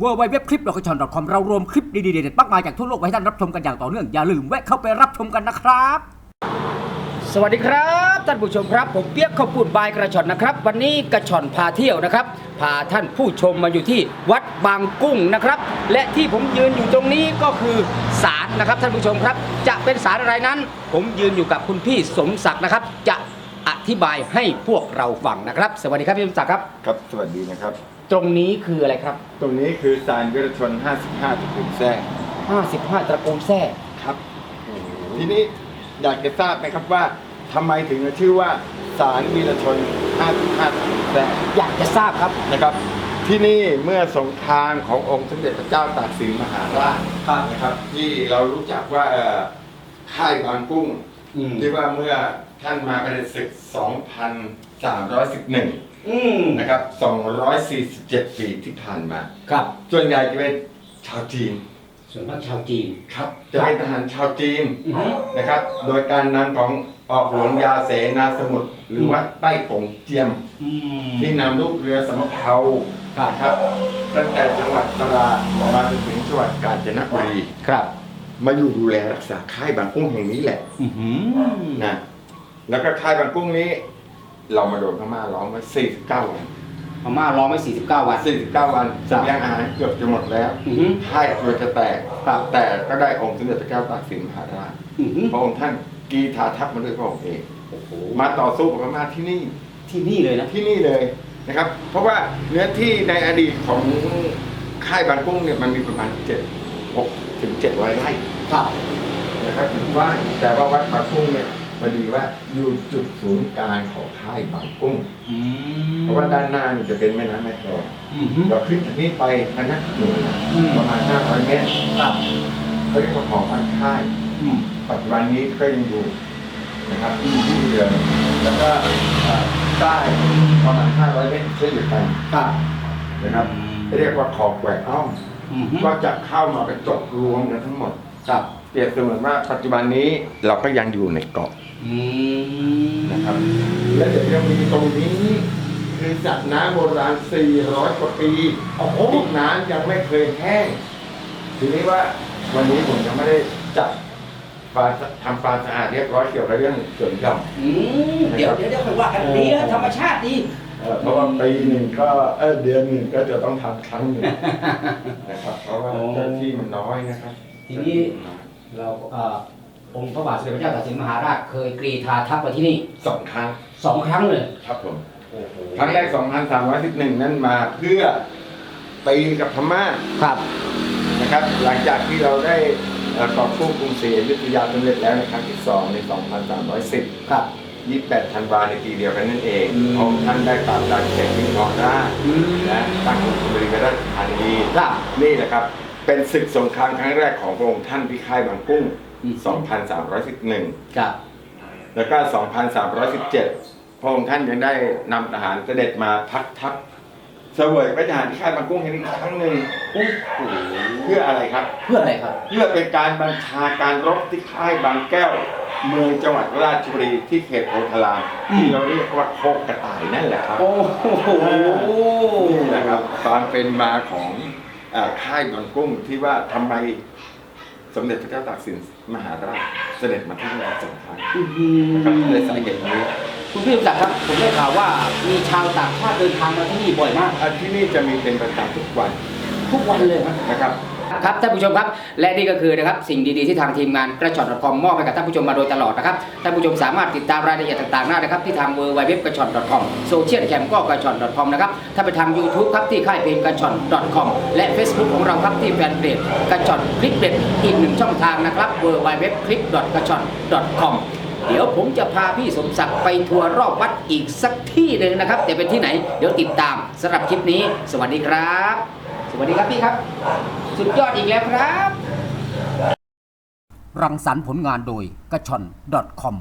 w w w คลิป c o m เรารวมคลิปดีๆเด็ดๆมากมายจากทั่วโลกไว้ให้ท่านรับชมกันอย่างต่อเนื่อง อย่าลืมแวะเข้าไปรับชมกันนะครับ สวัสดีครับท่านผู้ชมครับ ผมเปียกข้าวปูดบายกระชอนนะครับ วันนี้กระชอนพาเที่ยวนะครับ พาท่านผู้ชมมาอยู่ที่วัดบางกุ้งนะครับ และที่ผมยืนอยู่ตรงนี้ก็คือศาลนะครับท่านผู้ชมครับ จะเป็นศาลอะไรนั้น ผมยืนอยู่กับคุณพี่สมศักดิ์นะครับ จะ ธิบายให้พวกเราฟังนะครับ สวัสดีครับพี่สมศักดิ์ครับ ครับ สวัสดีนะครับ ตรงนี้คืออะไรครับ ตรงนี้คือศาลวิรชน 55ตระกูลแท้55 ตระกูลแท้ครับ ทีนี้อยากจะทราบไหมครับว่าทำไมถึงชื่อว่าศาลวีรชน 55ตระกูลแท้อยากจะทราบครับ นะครับ ที่นี่เมื่อสงครามขององค์สมเด็จพระเจ้าตากสินมหาราชนะครับ ที่เรารู้จักว่าเอ่อค่ายบางกุ้ง อืมที่ว่าเมื่อท่านมาเป็นศึก 2,311 อืมนะครับ 247 ปีที่ผ่านมา ครับส่วนใหญ่จะเป็นชาวจีนส่วนมากชาวจีนครับ จะเป็นทหารชาวจีนอือฮึนะครับ โดยการนำของออกหลวงยาเสนาสมุทรหรือว่าใต้กงเจียม อืมที่นำลูกเรือสำเภาครับนะครับ ตั้งแต่จังหวัดตราดมาจนถึงจังหวัดกาญจนบุรี ครับ มาอยู่ดูแลรักษาค่ายบางกุ้งแห่งนี้แหละอือหือนะแล้วก็ค่ายบางกุ้งนี้ เรามาโดนพม่าล้อมไว้49วันพม่ารอไม่49 วัน 49 วันสัญญาณอาหารเกือบจะหมดแล้วอือหือ ค่ายตัวจะแตกครับ แต่ก็ได้องค์สมเด็จพระเจ้าตากสินมหาราชอือหือพระองค์ท่านกีทาทัพมาด้วยพระองค์เอง โอ้โหมาต่อสู้กับพม่าที่นี่ ที่นี่เลยนะ ที่นี่เลยนะครับ เพราะว่าเนื้อที่ในอดีตของค่ายบางกุ้งเนี่ยมันมีประมาณเจ็ดหก ถึงเจ็ดร้อยไร่ครับนะครับถึงว่าแต่ว่าวัดบางกุ้งเนี่ยพอดีว่าอยู่จุดศูนย์กลางของค่ายบางกุ้งอืมเพราะว่าด้านหน้านี่จะเป็นแม่น้ำแม่กลองอือหือเราขึ้นจากนี้ไปอันนั้นหนึ่งอืมประมาณห้าร้อยเมตรครับเขาเรียกว่าหอพันค่ายอืมปัจจุบันนี้ก็ยังอยู่นะครับที่ที่เรือแล้วก็เอ่อใต้ประมาณ500เมตรเช่นเดียวกันครับนะครับอืมเรียกว่าขอบแหวกอ้อม อือหือก็จะเข้ามาเป็นจบรวมกันทั้งหมด ครับเปรียบเสมือนว่าปัจจุบันนี้เราก็ยังอยู่ในเกาะอืมนะครับ และเดี๋ยวยังมีตรงนี้ คือสระน้ำโบราณ 400 กว่าปีโอ้โหที่น้ำยังไม่เคยแห้ง ทีนี้ว่าวันนี้ผมยังไม่ได้จัด ความทำความสะอาดเรียบร้อยเกี่ยวกับเรื่องสวนหย่อม อืมเดี๋ยวเดี๋ยวเดี๋ยวค่อยว่ากันดีนะธรรมชาติดี เอ่อเพราะว่าปีหนึ่งก็เออเดือนหนึ่งก็จะต้องทำครั้งหนึ่งนะครับ เพราะว่าโอ้เจ้าที่มันน้อยนะครับทีนี้ เราเอ่อองค์พระบาทสมเด็จพระเจ้าตากสินมหาราชเคยกรีธาทัพมาที่นี่สองครั้งสองครั้งเลยครับผม โอ้โหครั้งแรก 2,311 นั้นมาเพื่อตีกับพม่าครับนะครับ หลังจากที่เราได้ เอ่อต่อสู้กรุงศรีอยุธยาสำเร็จแล้วในครั้งที่สองใน 2,310 ครับ 28 ธันวาในปีเดียวกันนั่นเองอืม พระองค์ท่านได้ปราบดานแข่งมิงทองได้อืมและตั้งองค์บริกราชธานีครับ นี่แหละครับ เป็นศึกสงครามครั้งแรกของพระองค์ท่านที่ค่ายบางกุ้ง อืม 2,311 ครับ แล้วก็ 2,317 พระองค์ท่านยังได้นำทหารเสด็จมาพักทัพ เสวยพระทหารที่ค่ายบางกุ้งแห่งนี้อีกครั้งหนึ่งโอ้โหเพื่ออะไรครับ เพื่ออะไรครับ เพื่อเป็นการบัญชาการรบที่ค่ายบางแก้ว เมืองจังหวัดราชบุรีที่เขตโพธารามอืมที่เราเรียกว่าโคกกระต่ายนั่นแหละครับโอ้โหนี่แหละครับความเป็นมาของเอ่อค่ายบางกุ้งที่ว่าทำไมสมเด็จพระเจ้าตากสินมหาราชเสด็จมาที่นี่สองครั้งอื้อหือนะครับในสาเหตุนี้คุณพี่สมศักดิ์ครับ ผมได้ข่าวว่ามีชาวต่างชาติเดินทางมาที่นี่บ่อยมาก อะที่นี่จะมีเป็นประจำทุกวันทุกวันเลยครับ นะครับ ครับท่านผู้ชมครับและนี่ก็คือนะครับสิ่งดีๆที่ทางทีมงานกระชอนคอมมอบให้กับท่านผู้ชมมาโดยตลอดนะครับท่านผู้ชมสามารถติดตามรายละเอียดต่างๆได้นะครับที่ทางเวอร์ไวเว็บกระชอน .com โซเชียลแคมก็กระชอน .com นะครับถ้าไปทาง YouTube ครับที่ค่ายเพลงกระชอน .com และ Facebook ของเราครับที่แฟนเพจกระชอนคลิปเด็ดอีกหนึ่งช่องทางนะครับเวอร์ไวเว็บคลิปกระชอน .com เดี๋ยวผมจะพาพี่สมศักดิ์ไปทัวร์รอบวัดอีกสักที่หนึ่งนะครับ แต่เป็นที่ไหน เดี๋ยวติดตามสำหรับคลิปนี้ สวัสดีครับ สวัสดีครับพี่ครับ สุดยอดอีกแล้วครับ รังสรรค์ผลงานโดยกระชอน .com